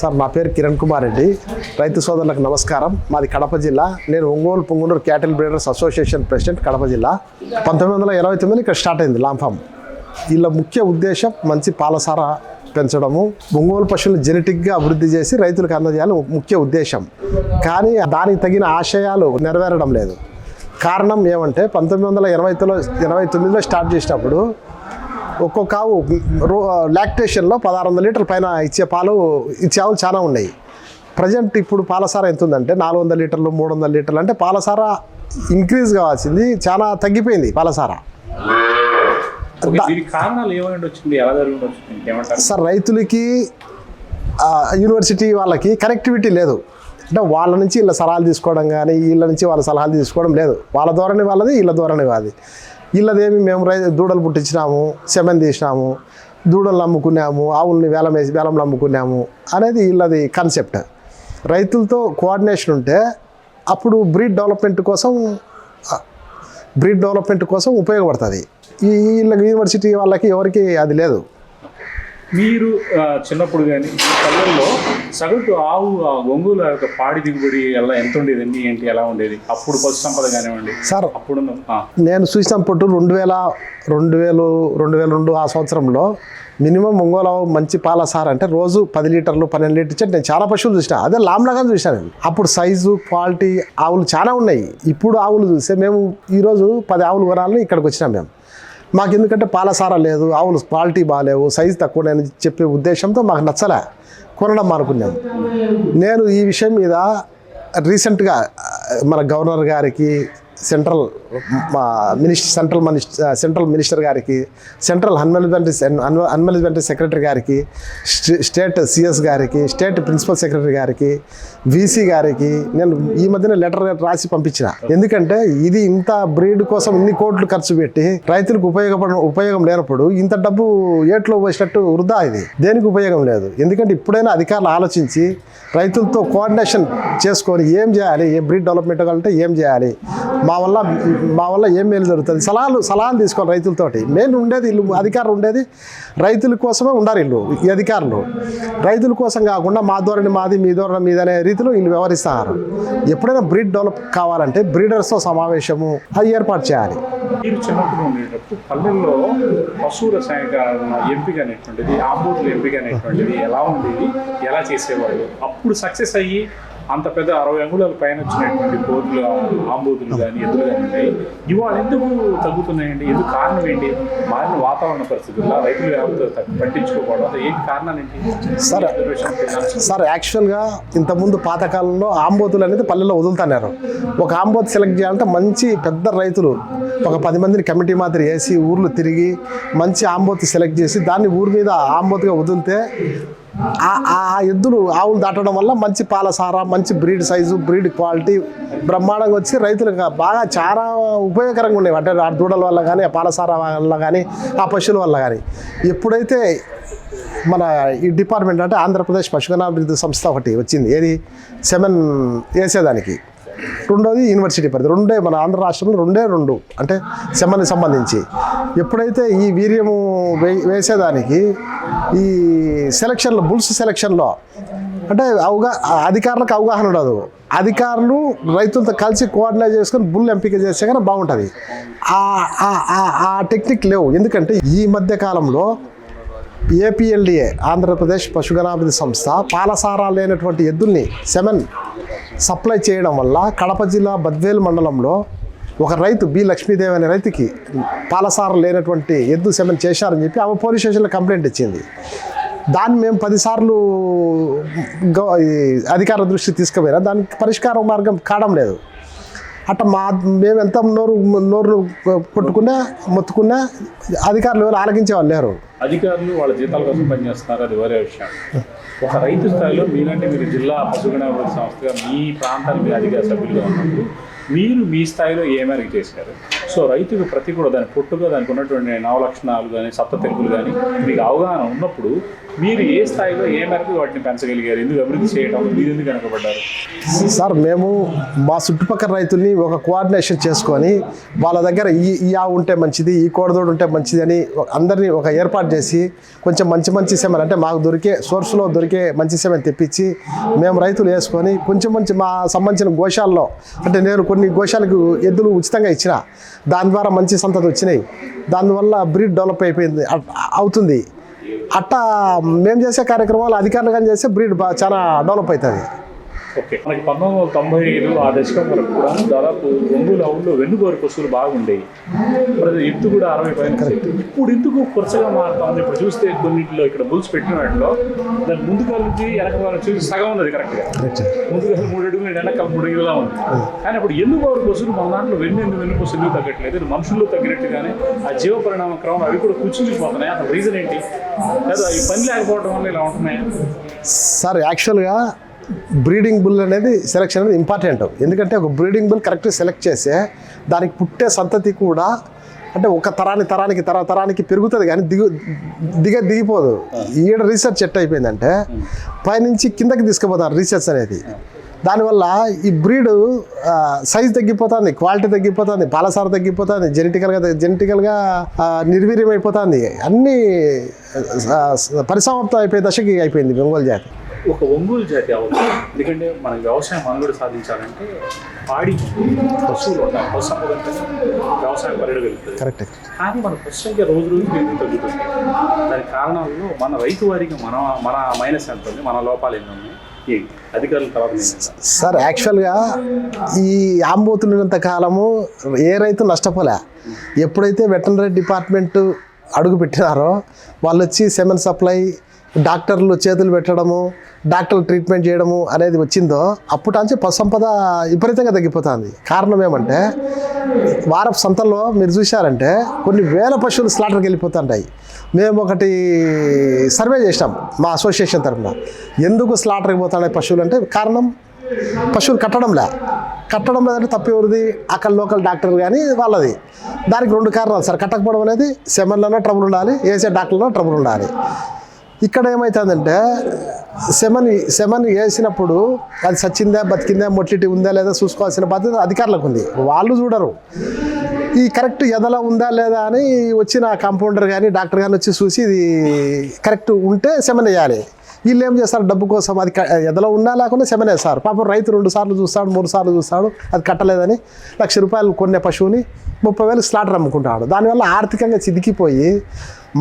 Sir నా పేరు కిరణ్ కుమార్ రెడ్డి. రైతు సోదరులకు నమస్కారం. మాది కడప జిల్లా. నేను Ongole Pongunuru cattle breeders association president Kadapa జిల్లా. పంతొమ్మిది వందల ఇరవై తొమ్మిది ఇక్కడ స్టార్ట్ అయింది లాంఫామ్. వీళ్ళ ముఖ్య ఉద్దేశం మంచి పాలసార పెంచడము ఒంగోలు పశువులు జెనెటిక్గా అభివృద్ధి చేసి రైతులకు అందజేయాలి ముఖ్య ఉద్దేశం. కానీ దానికి తగిన ఆశయాలు నెరవేరడం లేదు. కారణం ఏమంటే పంతొమ్మిది వందల ఎనభైలో ఎనభై తొమ్మిదిలో స్టార్ట్ చేసినప్పుడు ఒక్కొక్క ఆవు రో లాక్టేషన్లో పదహారు వందల లీటర్ల పైన ఇచ్చే పాలు ఇచ్చే ఆవులు చాలా ఉన్నాయి. ప్రజెంట్ ఇప్పుడు పాలసార ఎంత ఉందంటే నాలుగు వందల లీటర్లు మూడు వందల లీటర్లు అంటే పాలసార ఇంక్రీజ్ కావాల్సింది చాలా తగ్గిపోయింది పాలసార. సార్ రైతులకి యూనివర్సిటీ వాళ్ళకి కనెక్టివిటీ లేదు. అంటే వాళ్ళ నుంచి వీళ్ళ సలహాలు తీసుకోవడం కానీ వీళ్ళ నుంచి వాళ్ళ సలహాలు తీసుకోవడం లేదు. వాళ్ళ ధోరణి వాళ్ళది వీళ్ళ ధోరణి వాళ్ళది. వీళ్ళదేమి మేము రై దూడలు పుట్టించినాము సెమెన్ తీసినాము దూడలు అమ్ముకున్నాము ఆవుల్ని వేలం వేసి వేలంలో అమ్ముకున్నాము అనేది వీళ్ళది కాన్సెప్ట్ రైతులతో కోఆర్డినేషన్ ఉంటే అప్పుడు బ్రీడ్ డెవలప్మెంట్ కోసం బ్రీడ్ డెవలప్మెంట్ కోసం ఉపయోగపడుతుంది ఈ వీళ్ళకి యూనివర్సిటీ వాళ్ళకి ఎవరికి అది లేదు మీరు చిన్నప్పుడు కానీ పల్లెల్లో సగటు ఆవు ఆ ఒంగోలు యొక్క పాడి దిగుబడి ఎలా ఎంత ఉండేదండి ఏంటి ఎలా ఉండేది? అప్పుడు పశు సంపద కానివ్వండి. సార్ అప్పుడు నేను చూసినప్పుడు రెండు వేల రెండు వేలు రెండు వేల రెండు ఆ సంవత్సరంలో మినిమం ఒంగోలు ఆవు మంచి పాల సార్ అంటే రోజు పది లీటర్లు పన్నెండు లీటర్ ఇచ్చి నేను చాలా పశువులు చూసిన. అదే లామ్లాగా చూసాను అప్పుడు సైజు క్వాలిటీ ఆవులు చాలా ఉన్నాయి. ఇప్పుడు ఆవులు చూస్తే మేము ఈరోజు పది ఆవులు కొనాలని ఇక్కడికి వచ్చినాం మేము. మాకు ఎందుకంటే పాలసార లేదు ఆవులు క్వాలిటీ బాగాలేవు సైజు తక్కువనని చెప్పే ఉద్దేశంతో మాకు నచ్చలే. కొనడం మానుకున్నాం. నేను ఈ విషయం మీద రీసెంట్గా మన గవర్నర్ గారికి సెంట్రల్ మా minister central minister central minister గారికి సెంట్రల్ అన్మెలిజ్మెంట్ అన్మెలిజ్మెంట్ సెక్రటరీ గారికి స్టే- స్టేట్ సిఎస్ గారికి స్టేట్ ప్రిన్సిపల్ సెక్రటరీ గారికి వీసీ గారికి నేను ఈ మధ్యన లెటర్ రాసి పంపించిన. ఎందుకంటే ఇది ఇంత బ్రీడ్ కోసం ఇన్ని కోట్లు ఖర్చు పెట్టి రైతులకు ఉపయోగపడ ఉపయోగం లేనప్పుడు ఇంత డబ్బు ఏట్లో పోసినట్టు వృధా ఇది. దేనికి ఉపయోగం లేదు. ఎందుకంటే ఇప్పుడైనా అధికారులు ఆలోచించి రైతులతో కోఆర్డినేషన్ చేసుకొని ఏం చేయాలి ఏ బ్రీడ్ డెవలప్మెంట్ కావాలంటే ఏం చేయాలి మా వల్ల మా వల్ల ఏం మేలు జరుగుతుంది? సలహాలు సలహాలు తీసుకోవాలి రైతులతోటి. మెయిన్ ఉండేది ఇల్లు అధికారులు ఉండేది రైతుల కోసమే ఉండాలి ఇల్లు ఈ అధికారులు. రైతుల కోసం కాకుండా మా ధోరణి మాది మీ ధోరణి మీద అనే రీతిలో వీళ్ళు వ్యవహరిస్తారు. ఎప్పుడైనా బ్రీడ్ డెవలప్ కావాలంటే బ్రీడర్స్తో సమావేశము అది ఏర్పాటు చేయాలి. మీరు చిన్నప్పుడు ఉండేటప్పుడు పల్లెల్లో పశువుల రసాయనిక ఎంపిక అనేటువంటిది ఆంబూర్ల ఎంపిక అనేటువంటిది ఎలా ఉండేది? ఎలా చేసేవాళ్ళు? అప్పుడు సక్సెస్ అయ్యి అంత పెద్ద అరవై అంగుళాల పైన వచ్చినటువంటి కోతులు ఆంబోతులు కానీ ఎద్దులు కానీ ఇవాళ ఎందుకు తగ్గుతున్నాయండి? ఎందుకు కారణం ఏంటి? మారిన వాతావరణ పరిస్థితుల్లో రైతులు తగ్గి- పట్టించుకోకపోవడం ఏంటి కారణాలు ఏంటి సరే. సార్ యాక్చువల్గా ఇంతకుముందు పాతకాలంలో ఆంబోతులు అనేది పల్లెల్లో వదులుతున్నారు. ఒక ఆంబోతు సెలెక్ట్ చేయాలంటే మంచి పెద్ద రైతులు ఒక పది మందిని కమిటీ మాదిరి వేసి ఊర్లు తిరిగి మంచి ఆంబోతు సెలెక్ట్ చేసి దాన్ని ఊరి మీద ఆంబోతుగా వదిలితే ఆ- ఆ ఎద్దులు ఆవులు దాటడం వల్ల మంచి పాలసార మంచి బ్రీడ్ సైజు బ్రీడ్ క్వాలిటీ బ్రహ్మాండంగా వచ్చి రైతులకు బాగా చాలా ఉపయోగకరంగా ఉండేవి. అంటే ఆ దూడల వల్ల కానీ ఆ పాలసార వల్ల కానీ ఆ పశువుల వల్ల కానీ. ఎప్పుడైతే మన ఈ డిపార్ట్మెంట్ అంటే ఆంధ్రప్రదేశ్ పశుగణాభివృద్ధి సంస్థ ఒకటి వచ్చింది. ఏది? సెమెన్ వేసేదానికి. రెండోది యూనివర్సిటీ పరిధి. రెండే మన ఆంధ్ర రాష్ట్రంలో రెండే రెండు. అంటే సెమన్కి సంబంధించి. ఎప్పుడైతే ఈ వీర్యము వే వేసేదానికి ఈ సెలక్షన్లో బుల్స్ సెలక్షన్లో. అంటే అవగా అధికారులకు అవగాహన ఉండదు. అధికారులు రైతులతో కలిసి కోఆర్డినేట్ చేసుకొని బుల్ ఎంపిక చేస్తే కానీ బాగుంటుంది. ఆ- ఆ- ఆ- టెక్నిక్ లేవు. ఎందుకంటే ఈ మధ్య కాలంలో ఏపీఎల్డిఏ ఆంధ్రప్రదేశ్ పశుగణాభివృద్ధి సంస్థ పాలసారా లేనటువంటి ఎద్దుల్ని సెమెన్ సప్లై చేయడం వల్ల కడప జిల్లా బద్వేలు మండలంలో ఒక రైతు బి లక్ష్మీదేవి అనే రైతుకి పాలసారం లేనటువంటి ఎద్దు సెమెన్ చేశారని చెప్పి ఆమె పోలీస్ స్టేషన్లో కంప్లైంట్ ఇచ్చింది. దాన్ని మేము పదిసార్లు గవ- అధికార దృష్టి తీసుకుపోయినా దానికి పరిష్కార మార్గం కావడం లేదు. అట్ట మా మేము ఎంత నోరు నోరు కొట్టుకున్నా మొత్తుకున్నా అధికారులు ఎవరు ఆలకించే వాళ్ళు లేరు. అధికారులు వాళ్ళ జీతాల కోసం పనిచేస్తున్నారు అది వేరే విషయం. ఒక రైతు స్థాయిలో మీరంటే మీరు జిల్లా పశుగణాభివృద్ధి సంస్థగా మీ ప్రాంతానికి మీరు అధికార సభ్యులుగా ఉన్నప్పుడు మీరు మీ స్థాయిలో ఏ మేరకు చేశారు? సో రైతుకు ప్రతి కూడా దాని పొట్టుగా దానికి ఉన్నటువంటి నవలక్షణాలు కానీ సప్త తెలుగులు కానీ మీకు అవగాహన ఉన్నప్పుడు మీరు ఏ స్థాయిలో ఏ మేరకు వాటిని పెంచగలిగారు? ఎందుకు అభివృద్ధి చేయడం మీరు ఎందుకు వెనకబడ్డారు? సార్ మేము మా చుట్టుపక్కల రైతుల్ని ఒక కోఆర్డినేషన్ చేసుకొని వాళ్ళ దగ్గర ఈ ఈ ఆవు ఉంటే మంచిది ఈ కోడదోడు ఉంటే మంచిది అని అందరినీ ఒక ఏర్పాటు చేసి కొంచెం మంచి మంచి సెమెన్ అంటే మాకు దొరికే సోర్స్లో దొరికే మంచి సెమెన్ తెప్పించి మేము రైతులు వేసుకొని కొంచెం మంచి మా సంబంధించిన గోశాల్లో అంటే నేను కొన్ని గోశాలకు ఎద్దులు ఉచితంగా ఇచ్చిన దాని ద్వారా మంచి సంతతి వచ్చినాయి. దానివల్ల బ్రీడ్ డెవలప్ అయిపోయింది అవుతుంది. అట్టా మేము చేసే కార్యక్రమాలు అధికారులు కానీ చేస్తే బ్రీడ్ బాగా చాలా డెవలప్ అవుతుంది. ఓకే. మనకి పంతొమ్మిది వందల తొంభై ఐదు ఆ దశకం వరకు కూడా దాదాపు ఒంగోలు అవుల్లో వెన్నుగోరు పశువులు బాగుండేవి మరి ఎత్తు కూడా అరవై పైన. ఇప్పుడు ఎందుకు కొరసగా మారుతా ఉంది? ఇప్పుడు చూస్తే కొన్నింటిలో ఇక్కడ బుల్స్ పెట్టిన వాటిలో దాని ముందు కాలు నుంచి వెనక చూసి సగం ఉన్నది కరెక్ట్గా కరెక్ట్ ముందు కాలు మూడు అడుగులు వెనక మూడు అడుగులా ఉంది. కానీ ఇప్పుడు ఎందుకు వారు పశువులు మన దాంట్లో వెన్ను ఎందుకు వెన్ను పశువులు తగ్గట్లేదు? మనుషుల్లో తగ్గినట్టుగానే ఆ జీవ పరిణామ క్రమం అవి కూడా కూర్చుండిపోతున్నాయి. అసలు రీజన్ ఏంటి? లేదా ఈ పని లేకపోవడం వల్ల ఇలా ఉంటున్నాయి? సార్ యాక్చువల్గా బ్రీడింగ్ బుల్ అనేది సెలెక్షన్ అనేది ఇంపార్టెంట్. ఎందుకంటే ఒక బ్రీడింగ్ బుల్ కరెక్ట్ సెలెక్ట్ చేస్తే దానికి పుట్టే సంతతి కూడా అంటే ఒక తరానికి తరానికి తర తరానికి పెరుగుతుంది కానీ దిగు దిగ దిగిపోదు. ఈడ రీసెర్చ్ ఎట్ అయిపోయిందంటే పైనుంచి కిందకి తీసుకుపోతారు రీసెర్చ్ అనేది. దానివల్ల ఈ బ్రీడ్ సైజ్ తగ్గిపోతుంది క్వాలిటీ తగ్గిపోతుంది పాలసార తగ్గిపోతుంది జెనెటికల్గా జెనెటికల్గా నిర్వీర్యం అయిపోతుంది అన్నీ పరిసమాప్తం అయిపోయే దశకి అయిపోయింది బెంగాల్ జాతి. ఒక ఒంగోలు జాతి అవ్వచ్చు. ఎందుకంటే మన వ్యవసాయం మనుగడ సాధించాలంటే పాడి పశువులు ఉండాలి పశు సంపద వ్యవసాయం పరిడగలుగుతుంది కరెక్ట్. కానీ మన పశు సంఖ్య రోజు రోజుకి ఎందుకు తగ్గుతుంది దానికి కారణాల్లో మన రైతు వారికి మన మన మైనస్ ఎంత ఉంది? మన లోపాలు ఎన్ని ఉన్నాయి? సార్ యాక్చువల్గా ఈ ఆంబోతులు ఉన్నంత కాలము ఏ రైతు నష్టపోలే. ఎప్పుడైతే వెటనరీ డిపార్ట్మెంట్ అడుగు పెట్టినారో వాళ్ళు వచ్చి సెమెన్ సప్లై డాక్టర్లు చేతులు పెట్టడము డాక్టర్లు ట్రీట్మెంట్ చేయడము అనేది వచ్చిందో అప్పుటాంచి పశుసంపద విపరీతంగా తగ్గిపోతుంది. కారణం ఏమంటే వారపు సంతల్లో మీరు చూశారంటే కొన్ని వేల పశువులు స్లాటర్కి వెళ్ళిపోతుంటాయి. మేము ఒకటి సర్వే చేసినాం మా అసోసియేషన్ తరఫున. ఎందుకు స్లాటర్కి పోతున్నాయి పశువులు అంటే కారణం పశువులు కట్టడంలే కట్టడం లేదంటే తప్పెవరిది అక్కడ లోకల్ డాక్టర్ కానీ వాళ్ళది. దానికి రెండు కారణాలు సార్ కట్టకపోవడం అనేది సెమెన్లోనో ట్రబుల్ ఉండాలి వేసే డాక్టర్లో ట్రబుల్ ఉండాలి. ఇక్కడ ఏమవుతుందంటే సెమన్ సెమన్ వేసినప్పుడు అది సచ్చిందా బతికిందా మొట్టిటి ఉందా లేదా చూసుకోవాల్సిన బాధ్యత అధికారులకు ఉంది. వాళ్ళు చూడరు. ఈ కరెక్ట్ ఎదల ఉందా లేదా అని వచ్చిన కాంపౌండర్ కానీ డాక్టర్ కానీ వచ్చి చూసి ఇది కరెక్ట్ ఉంటే సెమన్ వేయాలి. వీళ్ళు ఏం చేస్తారు? డబ్బు కోసం అది ఎదలో ఉన్నా లేకుండా సెమనేస్తారు పాపం రైతు రెండు సార్లు చూస్తాడు మూడు సార్లు చూస్తాడు అది కట్టలేదని లక్ష రూపాయలు కొనే పశువుని ముప్పై వేలు స్లాటర్ అమ్ముకుంటాడు. దానివల్ల ఆర్థికంగా చిదికిపోయి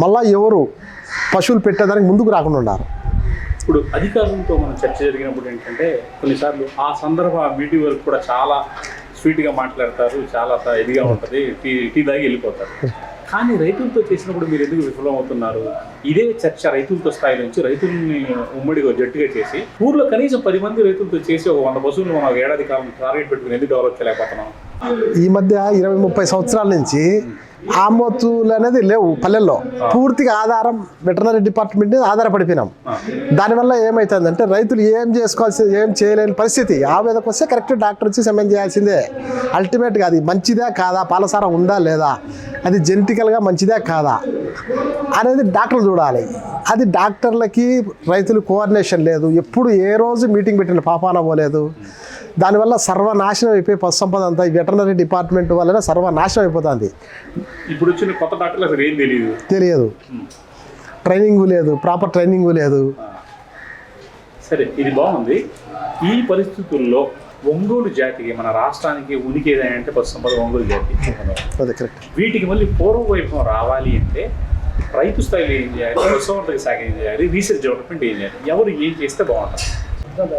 మళ్ళా ఎవరు పశువులు పెట్టేదానికి ముందుకు రాకుండా ఉన్నారు ఇప్పుడు అధికారులతో మనం చర్చ జరిగినప్పుడు ఏంటంటే కొన్నిసార్లు ఆ సందర్భ మీటింగ్ వరకు కూడా చాలా స్వీట్గా మాట్లాడతారు చాలా ఇదిగా ఉంటుంది టీ టీ దాగి వెళ్ళిపోతారు. కానీ రైతులతో చేసినప్పుడు మీరు ఎందుకు విఫలం అవుతున్నారు ఇదే చర్చ రైతులతో స్థాయి నుంచి రైతుల్ని ఉమ్మడిగా జట్టుగా చేసి ఊర్లో కనీసం పది మంది రైతులతో చేసి ఒక వంద పశువులు మనం ఏడాది కాలం టార్గెట్ పెట్టుకుని ఎందుకు డెవలప్ చేయలేకపోతున్నాం? ఈ మధ్య ఇరవై ముప్పై సంవత్సరాల నుంచి ఆమోతులు అనేది లేవు పల్లెల్లో. పూర్తిగా ఆధారం వెటనరీ డిపార్ట్మెంట్ మీద ఆధారపడిపోయినాం. దానివల్ల ఏమవుతుందంటే రైతులు ఏం చేసుకోవాల్సి ఏం చేయలేని పరిస్థితి. ఆ మీదకి వస్తే కరెక్ట్ డాక్టర్ వచ్చి సమయం చేయాల్సిందే. అల్టిమేట్గా అది మంచిదా కాదా పాలసార ఉందా లేదా అది జెనెటికల్గా మంచిదా కాదా అనేది డాక్టర్లు చూడాలి. అది డాక్టర్లకి రైతులు కోఆర్డినేషన్ లేదు. ఎప్పుడు ఏ రోజు మీటింగ్ పెట్టిన పాపాన పోలేదు. దానివల్ల సర్వనాశనం అయిపోయి పశు సంపద అంతా ఈ వెటనరీ డిపార్ట్మెంట్ వల్లనే సర్వనాశనం అయిపోతుంది. ఇప్పుడు వచ్చిన కొత్త డాక్టర్లు అసలు ఏం తెలియదు. తెలియదు. ట్రైనింగ్ లేదు ప్రాపర్ ట్రైనింగ్ లేదు. సరే ఇది బాగుంది. ఈ పరిస్థితుల్లో ఒంగోలు జాతికి మన రాష్ట్రానికి ఉనికి ఏదైనా అంటే పశు సంపద ఒంగోలు జాతి అదే కరెక్ట్. వీటికి మళ్ళీ పూర్వ వైభవం రావాలి అంటే రైతు స్థాయిలో ఏం చేయాలి పశుసంవర్ధక శాఖ ఏం చేయాలి రీసెర్చ్ డెవలప్మెంట్ ఏం చేయాలి ఎవరు ఏం చేస్తే బాగుంటుంది?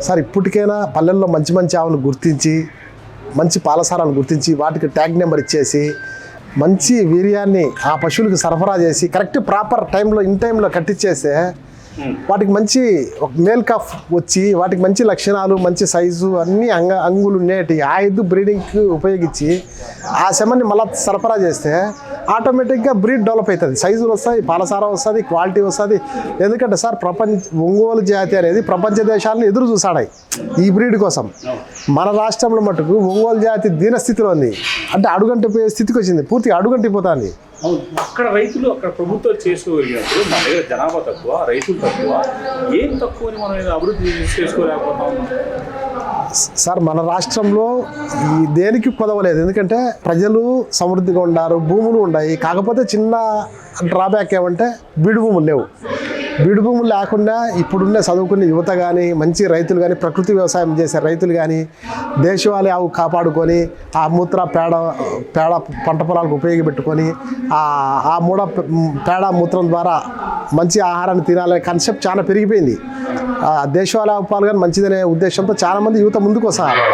సార్ ఇప్పటికైనా పల్లెల్లో మంచి మంచి ఆవులు గుర్తించి మంచి పాలసారాలు గుర్తించి వాటికి ట్యాగ్ నెంబర్ ఇచ్చేసి మంచి వీర్యాన్ని ఆ పశువులకు సరఫరా చేసి కరెక్ట్ ప్రాపర్ టైంలో ఇన్ టైంలో కట్టించేస్తే వాటికి మంచి ఒక మేల్ కఫ్ వచ్చి వాటికి మంచి లక్షణాలు మంచి సైజు అన్ని అంగ అంగులు ఉండేటి ఆ ఎద్దు బ్రీడింగ్కి ఉపయోగించి ఆ సెమన్ని మళ్ళీ సరఫరా చేస్తే ఆటోమేటిక్గా బ్రీడ్ డెవలప్ అవుతుంది. సైజులు వస్తుంది పాలసార వస్తుంది క్వాలిటీ వస్తుంది. ఎందుకంటే సార్ ప్రపంచ ఒంగోలు జాతి అనేది ప్రపంచ దేశాలను ఎదురు చూసాడాయి ఈ బ్రీడ్ కోసం. మన రాష్ట్రంలో మటుకు ఒంగోలు జాతి దీనస్థితిలో ఉంది. అంటే అడుగంటిపోయే స్థితికి వచ్చింది. పూర్తిగా అడుగంటిపోతుంది. అక్కడ రైతులు అక్కడ ప్రభుత్వం చేసుకోగలిగినప్పుడు మన దగ్గర జనాభా తక్కువ రైతులు తక్కువ. ఏం తక్కువ అని మనం అభివృద్ధి చేసుకోలేకపోతా సార్ మన రాష్ట్రంలో ఈ దేనికి కొదవలేదు. ఎందుకంటే ప్రజలు సమృద్ధిగా ఉండారు భూములు ఉన్నాయి. కాకపోతే చిన్న డ్రాబ్యాక్ ఏమంటే బీడు భూములు లేవు. బీడు భూములు లేకుండా ఇప్పుడున్న చదువుకునే యువత కానీ మంచి రైతులు కానీ ప్రకృతి వ్యవసాయం చేసే రైతులు కానీ దేశవాళీ ఆవు కాపాడుకొని ఆ మూత్ర పేడ పేడ పంట పొలాలకు ఉపయోగపెట్టుకొని ఆ మూడ పేడ మూత్రం ద్వారా మంచి ఆహారాన్ని తినాలనే కాన్సెప్ట్ చాలా పెరిగిపోయింది. ఆ దేశవాళీ ఆవు పాలు కానీ మంచిదనే ఉద్దేశంతో చాలామంది యువత ముందుకు వస్తారు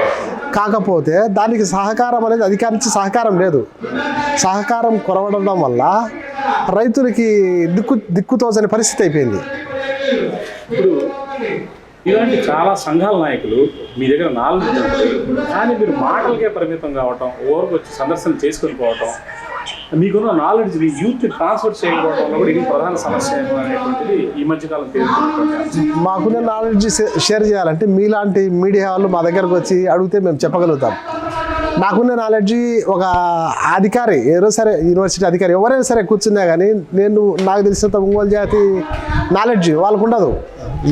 కాకపోతే దానికి సహకారం అనేది అధికారి సహకారం లేదు. సహకారం కొరవడం వల్ల రైతులకి దిక్కు దిక్కుతోచని పరిస్థితి అయిపోయింది. ఇప్పుడు ఇలాంటి చాలా సంఘాల నాయకులు మీ దగ్గర నాలుగు కానీ మీరు మాటలకే పరిమితం కావటం ఓరకు వచ్చి సందర్శన చేసుకొని పోవటం మీకున్న నాలెడ్జ్ని యూత్ ట్రాన్స్ఫర్ చేయకపోవడంలో కూడా ఇది ప్రధాన సమస్య అనేటువంటిది ఈ మధ్యకాలం తెలియదు మాకున్న నాలెడ్జ్ షేర్ చేయాలంటే మీలాంటి మీడియా వాళ్ళు మా దగ్గరకు వచ్చి అడిగితే మేము చెప్పగలుగుతాం. నాకున్న నాలెడ్జ్ ఒక అధికారి ఏదో సరే యూనివర్సిటీ అధికారి ఎవరైనా సరే కూర్చున్నా కానీ నేను నాకు తెలిసినంత ఒంగోలు జాతి నాలెడ్జ్ వాళ్ళకు ఉండదు.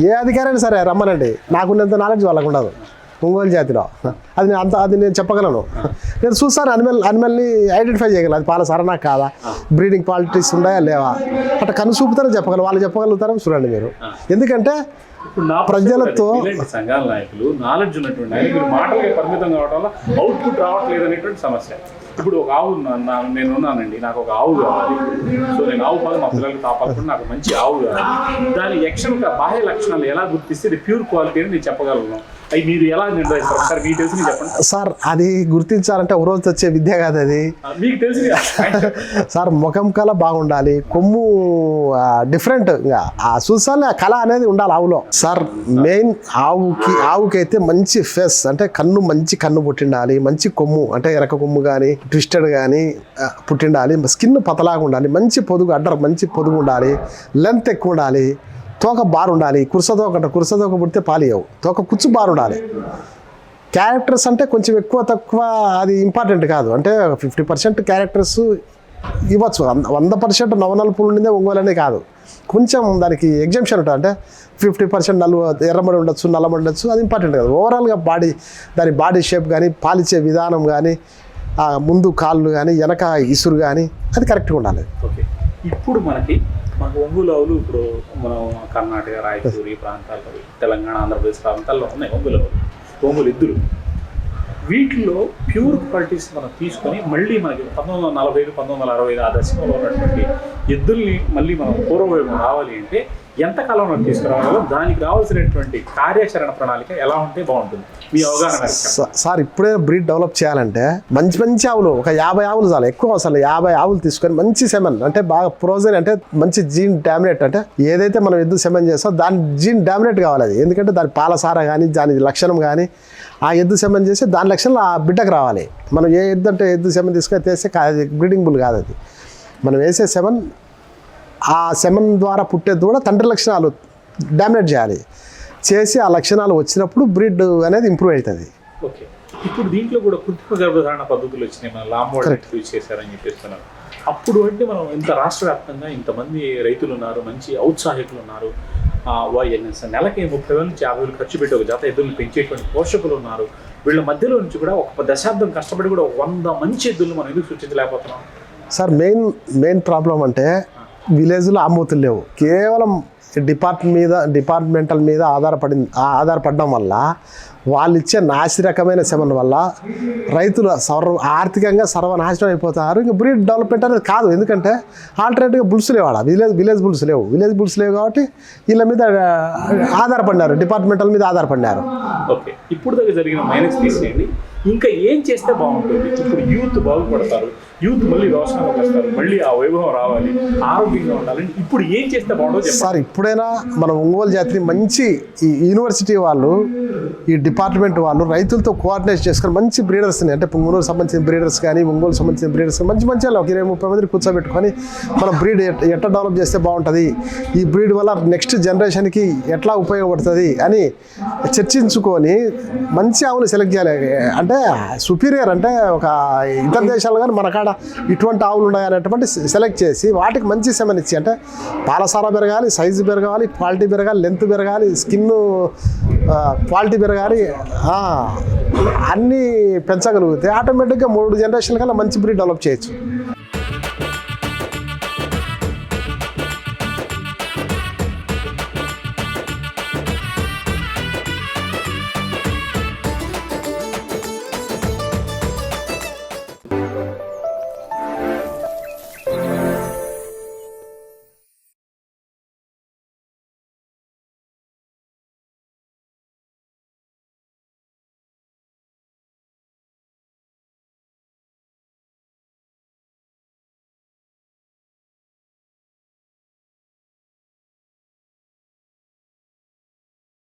ఏ అధికారి అయినా సరే రమ్మనండి నాకున్నంత నాలెడ్జ్ వాళ్ళకు ఉండదు. ఒంగోలు జాతిలో అది నేను అంత అది నేను చెప్పగలను. నేను చూస్తాను అనిమల్ అనిమల్ని ఐడెంటిఫై చేయగలను. అది పాల సరనా కాదా? బ్రీడింగ్ క్వాలిటీస్ ఉన్నాయా లేవా? అట్లా కను చూపుతారో చెప్పగలను వాళ్ళు చెప్పగలుగుతారో? చూడండి మీరు. ఎందుకంటే ప్రజలతో- సంఘాల నాయకులు నాలెడ్జ్ ఉన్నటువంటి నాయకులు మాటలకే పరిమితం కావడం వల్ల అవుట్పుట్ రావట్లేదు అనేటువంటి సమస్య. ఇప్పుడు ఒక ఆవు నేను ఉన్నానండి. నాకు ఒక ఆవు కావాలి. సో నేను ఆవు పాలు మా పిల్లలకి తాపాలకుండా నాకు మంచి ఆవు కావాలి. దాని యక్షణ బాహ్య లక్షణాలు ఎలా గుర్తిస్తే ఇది ప్యూర్ క్వాలిటీ అని నేను చెప్పగలను. అవి మీరు ఎలా నిర్ణయిస్తారు? ఒకసారి మీకు తెలిసి చెప్పండి. సార్ అది గుర్తించాలంటే ఒక రోజు వచ్చే విద్య కాదు అది. మీకు తెలిసి సార్ ముఖం కళ బాగుండాలి కొమ్ము డిఫరెంట్ ఆ చూసానే ఆ కళ అనేది ఉండాలి ఆవులో. సార్ మెయిన్ ఆవుకి ఆవుకి అయితే మంచి ఫేస్ అంటే కన్ను మంచి కన్ను పుట్టిండాలి మంచి కొమ్ము అంటే ఎరక కొమ్ము కానీ ట్విస్టెడ్ కానీ పుట్టిండాలి స్కిన్ పతలాగా ఉండాలి మంచి పొదుగు అడ్డర్ మంచి పొదుగు ఉండాలి లెంత్ ఎక్కువ ఉండాలి. తోక బారు ఉండాలి కుర్స తోక కుర్స తోక పుడితే పాలియవు తోక కుచ్చు బారు ఉండాలి. క్యారెక్టర్స్ అంటే కొంచెం ఎక్కువ తక్కువ అది ఇంపార్టెంట్ కాదు. అంటే ఫిఫ్టీ పర్సెంట్ క్యారెక్టర్స్ ఇవ్వచ్చు. వంద- పర్సెంట్ నవనలుపులు ఉండిందే ఒంగోలనే కాదు. కొంచెం దానికి ఎగ్జామ్షన్ ఉంటుంది. అంటే ఫిఫ్టీ పర్సెంట్ నలుగు ఎర్రమడి ఉండొచ్చు నల్లమడి ఉండొచ్చు అది ఇంపార్టెంట్ కాదు. ఓవరాల్గా బాడీ దాని బాడీ షేప్ కానీ పాలిచ్చే విధానం కానీ ముందు కాళ్ళు కానీ వెనక ఇసురు కానీ అది కరెక్ట్గా ఉండాలి. ఓకే ఇప్పుడు మనకి మనకు ఒంగోలు ఆవులు ఇప్పుడు మనం కర్ణాటక రాయచూరు ఈ ప్రాంతాల్లో తెలంగాణ ఆంధ్రప్రదేశ్ ప్రాంతాల్లో ఉన్నాయి ఒంగోలు ఆవులు. ఒంగోలు ఎద్దులు. వీటిలో ప్యూర్ క్వాలిటీస్ మనం తీసుకొని మళ్ళీ మనకి పంతొమ్మిది వందల నలభై ఐదు పంతొమ్మిది వందల అరవై ఐదు ఆ దశకంలో ఉన్నటువంటి ఎద్దుల్ని మళ్ళీ మనం పూర్వవైపు రావాలి అంటే ఎంత కాలంలో తీసుకురావాలో దానికి రావాల్సినటువంటి కార్యాచరణ ప్రణాళిక ఎలా ఉంటే బాగుంటుంది? మీ అవగాహన సార్ ఇప్పుడే బ్రీడ్ డెవలప్ చేయాలంటే మంచి మంచి ఆవులు ఒక యాభై ఆవులు చాలు. ఎక్కువ అసలు యాభై ఆవులు తీసుకొని మంచి సెమెన్ అంటే బాగా ప్రోజన్ అంటే మంచి జీన్ డామినేట్ అంటే ఏదైతే మనం ఎద్దు సెమెన్ చేస్తామో దాని జీన్ డామినేట్ కావాలి అది. ఎందుకంటే దాని పాలసార కానీ దాని లక్షణం కానీ ఆ ఎద్దు సెమెన్ చేసి దాని లక్షణం ఆ బిడ్డకు రావాలి. మనం ఏ ఎద్దు అంటే ఎద్దు సెమెన్ తీసుకొని తెస్తే బ్రీడింగ్ బుల్ కాదు అది. మనం వేసే సెమెన్ ఆ సెమెన్ ద్వారా పుట్టే దూడ తండ్రి లక్షణాలు డామినేట్ చేయాలి. చేసి ఆ లక్షణాలు వచ్చినప్పుడు బ్రీడ్ అనేది ఇంప్రూవ్ అవుతుంది. ఓకే. ఇప్పుడు దీంట్లో కూడా కృత్రిమ గర్భధారణ పద్ధతులు వచ్చినాయి. మన చేశారని చెప్పేస్తున్నారు అప్పుడు అంటే మనం ఇంత రాష్ట్ర వ్యాప్తంగా ఇంతమంది రైతులు ఉన్నారు మంచి ఔత్సాహికులు ఉన్నారు. నెలకి ముప్పై వేల నుంచి యాభై వేలు ఖర్చు పెట్టి ఒక జత ఎద్దులను పెంచేటువంటి పోషకులు ఉన్నారు. వీళ్ళ మధ్యలో నుంచి కూడా ఒక దశాబ్దం కష్టపడి కూడా వంద మంచి ఎద్దులను మనం ఎందుకు సృష్టించలేకపోతున్నాం? సార్ మెయిన్ మెయిన్ ప్రాబ్లం అంటే విలేజ్లో అమ్మవుతులు లేవు. కేవలం డిపార్ట్ మీద డిపార్ట్మెంటల్ మీద ఆధారపడి ఆధారపడడం వల్ల వాళ్ళు ఇచ్చే నాసిరకమైన శమల వల్ల రైతులు సర్వ ఆర్థికంగా సర్వనాశనం అయిపోతారు. ఇంకా బ్రీడ్ డెవలప్మెంట్ అనేది కాదు. ఎందుకంటే ఆల్టర్నేటివ్గా బుల్స్ లేవు విలేజ్ విలేజ్ బుల్స్ లేవు. విలేజ్ బుల్స్ లేవు కాబట్టి వీళ్ళ మీద ఆధారపడినారు. డిపార్ట్మెంటల్ మీద ఆధారపడినారు. ఓకే. ఇప్పుడు జరిగిన మైనస్ తీసేయండి. ఇంకా ఏం చేస్తే బాగుంటుంది? ఇప్పుడు యూత్ బాగుపడతారు యూత్ మళ్ళీ వ్యవసాయంలోకి వస్తారు మళ్ళీ ఆ వైభవం రావాలి ఆరోగ్యంగా ఉండాలని ఇప్పుడు ఏం చేస్తే బాగుంటుంది సార్ ఇప్పుడైనా మన ఒంగోలు జాతిని మంచి ఈ యూనివర్సిటీ వాళ్ళు ఈ డిపార్ట్మెంట్ వాళ్ళు రైతులతో కోఆర్డినేట్ చేసుకొని మంచి బ్రీడర్స్ని అంటే పొంగనూరు సంబంధించిన బ్రీడర్స్ కానీ ఒంగోలు సంబంధించిన బ్రీడర్స్ మంచి మంచి ఒక ఇరవై ముప్పై మందిని కూర్చోబెట్టుకొని మనం బ్రీడ్ ఎట్లా డెవలప్ చేస్తే బాగుంటుంది? ఈ బ్రీడ్ వల్ల నెక్స్ట్ జనరేషన్కి ఎట్లా ఉపయోగపడుతుంది అని చర్చించుకొని మంచి ఆవులు సెలెక్ట్ చేయాలి. అంటే సుపీరియర్ అంటే ఒక ఇతర దేశాలు కానీ మన కాడ ఇటువంటి ఆవులు ఉన్నాయి అనేటువంటి సెలెక్ట్ చేసి వాటికి మంచి సెమెన్ ఇచ్చి అంటే పాలసార పెరగాలి సైజు పెరగాలి క్వాలిటీ పెరగాలి లెంత్ పెరగాలి స్కిన్ క్వాలిటీ పెరగాలి అన్నీ పెంచగలిగితే ఆటోమేటిక్గా మూడు జనరేషన్ కల్లా మంచి బ్రీడ్ డెవలప్ చేయొచ్చు.